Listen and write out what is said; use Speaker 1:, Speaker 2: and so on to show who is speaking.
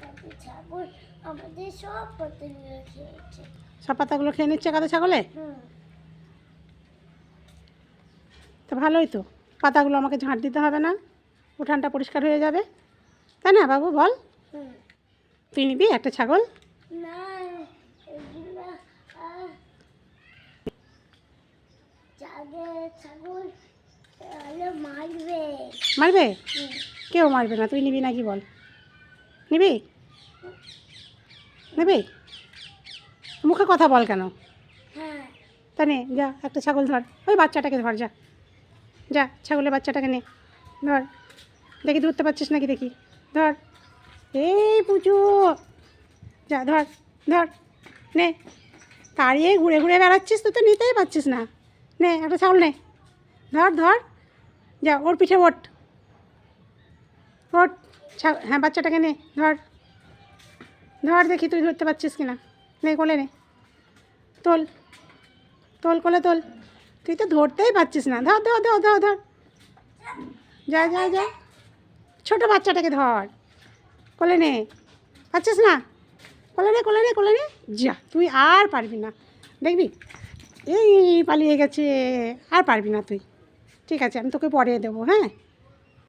Speaker 1: কাছে ছাগল আমাদের সব পাতাগুলো খেয়েছে।
Speaker 2: সব পাতাগুলো খেয়ে নিচ্ছে কাদা ছাগলে? তো ভালোই তো পাতাগুলো আমাকে ঝাঁট দিতে হবে না উঠানটা পরিষ্কার হয়ে যাবে। তাই না বাবু বল। তুই নিবি একটা ছাগল?
Speaker 1: মারবে।
Speaker 2: কেউ মারবে না তুই নিবি নাকি বল। নিবি? নিবি? মুখে কথা বল কেন?
Speaker 1: হ্যাঁ।
Speaker 2: তা নে যা একটা ছাগল ধর। ওই বাচ্চাটাকে ধর যা। যা ছাগলের বাচ্চাটাকে নে। ধর। দেখি ধরতে পারছিস নাকি দেখি। ধর। এই পুজো যা ধর ধর। নে। তাড়িয়ে ঘুরে ঘুরে বেড়াচ্ছিস তুই তো নিতেই পারছিস না। নে একটা ছাগল নে। ধর ধর। যা ওর পিঠে ওঠ। ছা- হ্যাঁ বাচ্চাটাকে নে, ধর। ধর দেখি তুই ধরতে পারছিস কিনা। নে, কোলে নে। তোল। তোল, কোলে তোল। তুই তো ধরতেই পারছিস না। ধর ধর ধর ধর ধর। যা যা যা। ছোটো বাচ্চাটাকে ধর। কোলে নে। পাচ্ছিস না? কোলে নে কোলে নে কোলে নে। যা, তুই আর পারবি না। দেখবি? এই পালিয়ে গেছে। আর পারবি না তুই। ঠিক আছে, আমি তোকে পরে দেবো হ্যাঁ?